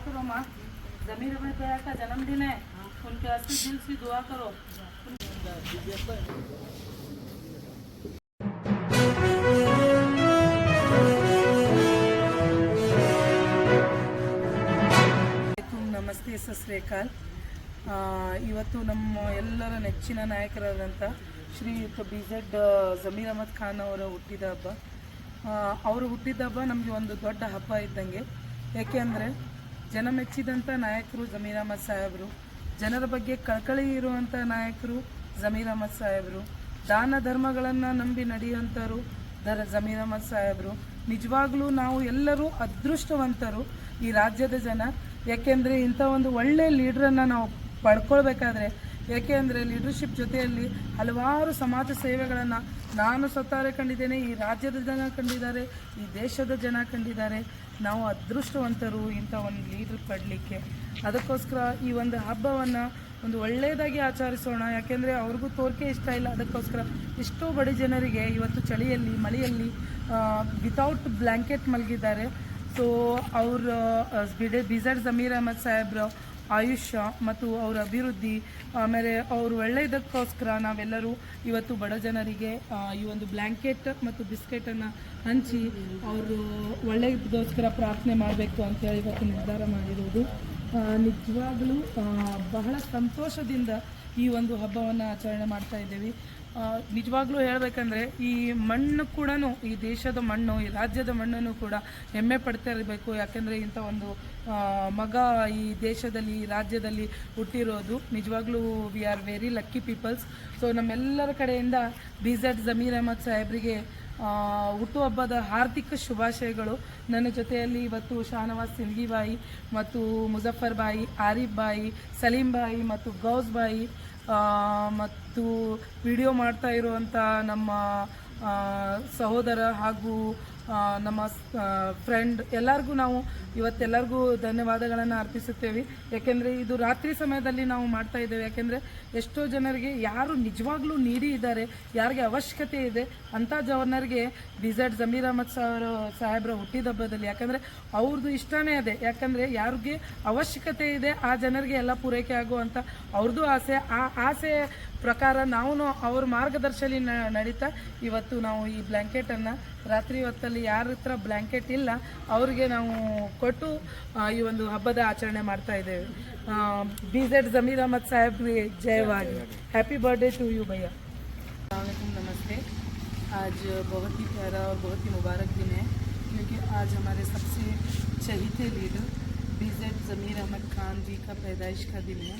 करो माँ जमीर अहमद भैया का जन्मदिन है उनके अस्सी दिल से दुआ करो ಅಲೈಕುಂ, ನಮಸ್ತೆ ಸಸ್ರೇಕಾಲ್ ಆ, ಇವತ್ತು ನಮ್ಮ ಎಲ್ಲರ ನೆಚ್ಚಿನ ನಾಯಕರಾದಂಥ ಶ್ರೀಯುತ ಬಿ ಜೆಡ್ ಜಮೀರ್ ಅಹಮದ್ ಖಾನ್ ಅವರ ಹುಟ್ಟಿದ ಹಬ್ಬ ಆ, ಅವರು ಹುಟ್ಟಿದ ಹಬ್ಬ ನಮಗೆ ಒಂದು ದೊಡ್ಡ ಹಬ್ಬ ಇದ್ದಂಗೆ ಯಾಕೆಂದರೆ ಜನ ಮೆಚ್ಚಿದಂಥ ನಾಯಕರು ಜಮೀರ್ ಅಹಮದ್ ಸಾಹೇಬರು. ಜನರ ಬಗ್ಗೆ ಕಳಕಳಿ ಇರುವಂಥ ನಾಯಕರು ಜಮೀರ್ ಅಹಮದ್ ಸಾಹೇಬರು. ದಾನ ಧರ್ಮಗಳನ್ನು ನಂಬಿ ನಡೆಯುವಂಥವ್ರು ದರ ಜಮೀರ್ ಅಹಮದ್ ಸಾಹೇಬರು. ನಿಜವಾಗ್ಲೂ ನಾವು ಎಲ್ಲರೂ ಅದೃಷ್ಟವಂತರು ಈ ರಾಜ್ಯದ ಜನ. ಯಾಕೆಂದರೆ ಇಂಥ ಒಂದು ಒಳ್ಳೆಯ ಲೀಡ್ರನ್ನು ನಾವು ಪಡ್ಕೊಳ್ಬೇಕಾದ್ರೆ ಯಾಕೆ ಅಂದರೆ ಲೀಡರ್ಶಿಪ್ ಜೊತೆಯಲ್ಲಿ ಹಲವಾರು ಸಮಾಜ ಸೇವೆಗಳನ್ನು ನಾನು ಸತ್ತಾರೆ ಕಂಡಿದ್ದೇನೆ, ಈ ರಾಜ್ಯದ ಜನ ಕಂಡಿದ್ದಾರೆ, ಈ ದೇಶದ ಜನ ಕಂಡಿದ್ದಾರೆ. ನಾವು ಅದೃಷ್ಟವಂತರು ಇಂಥ ಒಂದು ಲೀಡರ್ ಪಡಲಿಕ್ಕೆ. ಅದಕ್ಕೋಸ್ಕರ ಈ ಒಂದು ಹಬ್ಬವನ್ನು ಒಂದು ಒಳ್ಳೆಯದಾಗಿ ಆಚರಿಸೋಣ. ಯಾಕೆಂದರೆ ಅವ್ರಿಗೂ ತೋರಿಕೆ ಇಷ್ಟ ಇಲ್ಲ. ಅದಕ್ಕೋಸ್ಕರ ಎಷ್ಟೋ ಬಡ ಜನರಿಗೆ ಇವತ್ತು ಚಳಿಯಲ್ಲಿ, ಮಳೆಯಲ್ಲಿ ವಿತೌಟ್ ಬ್ಲ್ಯಾಂಕೆಟ್ ಮಲಗಿದ್ದಾರೆ. ಸೊ ಅವ್ರ ಬಿಡೆ ಬಿಜೆಡ್ ಜಮೀರ್ ಅಹಮದ್ ಸಾಹೇಬ್ರು ಆಯುಷ್ಯ ಮತ್ತು ಅವರ ಅಭಿವೃದ್ಧಿ, ಆಮೇಲೆ ಅವರು ಒಳ್ಳೆಯದಕ್ಕೋಸ್ಕರ ನಾವೆಲ್ಲರೂ ಇವತ್ತು ಬಡ ಜನರಿಗೆ ಈ ಒಂದು ಬ್ಲ್ಯಾಂಕೆಟ್ ಮತ್ತು ಬಿಸ್ಕೆಟನ್ನು ಹಂಚಿ ಅವರು ಒಳ್ಳೆಯದಕ್ಕೋಸ್ಕರ ಪ್ರಾರ್ಥನೆ ಮಾಡಬೇಕು ಅಂತೇಳಿ ಇವತ್ತು ನಿರ್ಧಾರ ಮಾಡಿರುವುದು ನಿಜವಾಗಲೂ ಬಹಳ ಸಂತೋಷದಿಂದ ಈ ಒಂದು ಹಬ್ಬವನ್ನು ಆಚರಣೆ ಮಾಡ್ತಾ ಇದ್ದೇವೆ. ನಿಜವಾಗ್ಲೂ ಹೇಳಬೇಕಂದ್ರೆ ಈ ಮಣ್ಣು ಕೂಡ ಈ ದೇಶದ ಮಣ್ಣು, ಈ ರಾಜ್ಯದ ಮಣ್ಣನ್ನು ಕೂಡ ಹೆಮ್ಮೆ ಪಡ್ತಾ ಇರಬೇಕು. ಯಾಕೆಂದರೆ ಇಂಥ ಒಂದು ಮಗ ಈ ದೇಶದಲ್ಲಿ, ಈ ರಾಜ್ಯದಲ್ಲಿ ಹುಟ್ಟಿರೋದು. ನಿಜವಾಗ್ಲೂ we are very lucky peoples so ನಮ್ಮೆಲ್ಲರ ಕಡೆಯಿಂದ ಬಿ ಜೆಡ್ ಜಮೀರ್ ಅಹಮದ್ ಸಾಹೇಬ್ರಿಗೆ ಹುಟ್ಟುಹಬ್ಬದ ಹಾರ್ದಿಕ ಶುಭಾಶಯಗಳು. ನನ್ನ ಜೊತೆಯಲ್ಲಿ ಇವತ್ತು ಶಾನವಾಸ್ ಸಿಂದ್ಗಿಬಾಯಿ ಮತ್ತು ಮುಜಫರ್ ಬಾಯಿ, ಆರಿಫ್ ಬಾಯಿ, ಸಲೀಂ ಬಾಯಿ ಮತ್ತು ಗೌಸ್ ಬಾಯಿ ಮತ್ತು ವಿಡಿಯೋ ಮಾಡ್ತಾ ಇರುವಂಥ ನಮ್ಮ ಸಹೋದರ ಹಾಗೂ ನಮ್ಮ ಫ್ರೆಂಡ್ ಎಲ್ಲರಿಗೂ ನಾವು ಇವತ್ತೆಲ್ಲರಿಗೂ ಧನ್ಯವಾದಗಳನ್ನು ಅರ್ಪಿಸುತ್ತೇವೆ. ಯಾಕೆಂದರೆ ಇದು ರಾತ್ರಿ ಸಮಯದಲ್ಲಿ ನಾವು ಮಾಡ್ತಾ ಇದ್ದೇವೆ. ಯಾಕೆಂದರೆ ಎಷ್ಟೋ ಜನರಿಗೆ ಯಾರು ನಿಜವಾಗ್ಲೂ ನೀಡಿ ಇದ್ದಾರೆ, ಯಾರಿಗೆ ಅವಶ್ಯಕತೆ ಇದೆ, ಅಂಥ ಜನರಿಗೆ ಡಿಸರ್ಟ್ ಜಮೀರ್ ಅಹಮದ್ ಸಾಹೇಬ್ರ ಸಾಹೇಬ್ರ ಹುಟ್ಟಿದಬ್ಬದಲ್ಲಿ. ಯಾಕಂದರೆ ಅವ್ರದ್ದು ಇಷ್ಟನೇ ಅದೇ. ಯಾಕಂದರೆ ಯಾರಿಗೆ ಅವಶ್ಯಕತೆ ಇದೆ, ಆ ಜನರಿಗೆ ಎಲ್ಲ ಪೂರೈಕೆ ಆಗುವಂಥ ಅವ್ರದ್ದು ಆಸೆ. ಆ ಆಸೆ ಪ್ರಕಾರ ನಾವು ಅವ್ರ ಮಾರ್ಗದರ್ಶನ ನ- ನಡೀತಾ ಇವತ್ತು ನಾವು ಈ ಬ್ಲ್ಯಾಂಕೆಟನ್ನು ರಾತ್ರಿ ಹೊತ್ತಲ್ಲಿ ಯಾರ ಹತ್ರ ಬ್ಲ್ಯಾಂಕೆಟ್ ಇಲ್ಲ ಅವರಿಗೆ ನಾವು ಕೊಟ್ಟು ಆ, ಈ ಒಂದು ಹಬ್ಬದ ಆಚರಣೆ ಮಾಡ್ತಾ ಇದ್ದೇವೆ B Z Zameer Ahmed ಸಾಹೇಬ್ಗೆ ಜಯವಾಗಿ happy birthday to you भैया वालेकुम नमस्ते आज बहुत ही प्यारा और बहुत ही मुबारक दिन है क्योंकि आज हमारे सबसे चहीते leader B Z Zameer Ahmed Khan ji का पैदाइश का दिन है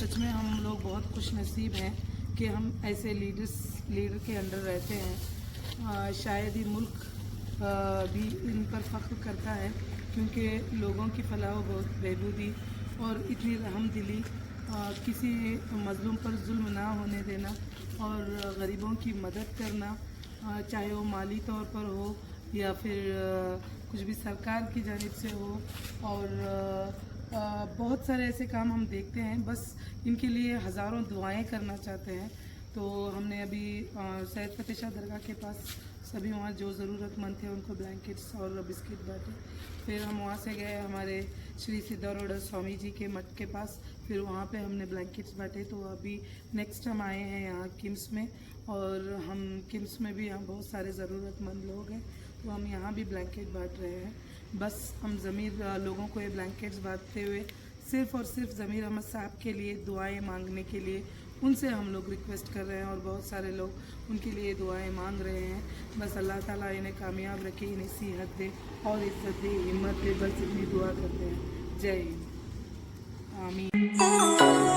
सच में हम लोग बहुत खुश नसीब हैं कि हम ऐसे लीडर्स लीडर के अंडर रहते हैं। आ, शायद ही मुल्क आ, भी इन पर फ़ख्र करता है क्योंकि लोगों की फलाह बहुत बहबूदी और इतनी रहम दिली आ, किसी मज़लूम पर जुल्म ना होने देना और गरीबों की मदद करना आ, चाहे वो माली तौर पर हो या फिर आ, कुछ भी सरकार की जानब से हो और आ, बहुत सारे ऐसे काम हम देखते हैं। बस इनके लिए हज़ारों दुआएँ करना चाहते हैं। तो हमने अभी सैद फतेह शाह दरगाह के पास सभी वहाँ जो ज़रूरतमंद थे उनको ब्लैंकेट्स और बिस्किट बांटे। फिर हम वहाँ से गए हमारे श्री सिद्धारूढ़ स्वामी जी के मठ के पास। फिर वहाँ पे हमने ब्लैंकेट्स बांटे। तो अभी नेक्स्ट हम आए हैं यहाँ किम्स में और हम किम्स में भी यहाँ बहुत सारे ज़रूरतमंद लोग हैं। तो हम यहाँ भी ब्लैंकेट बांट रहे हैं। बस हम ज़मीर लोगों को ये ब्लैंकेट्स बांटते हुए सिर्फ़ और सिर्फ़ ज़मीर अहमद साहब के लिए दुआएँ मांगने के लिए उनसे हम लोग रिक्वेस्ट कर रहे हैं और बहुत सारे लोग उनके लिए दुआएँ मांग रहे हैं। बस अल्लाह ताला इन्हें कामयाब रखे, इन्हें सेहत दे और इज़्ज़त दे, हिम्मत दे, बस इतनी दुआ करते हैं। जय हिंद। आमीन।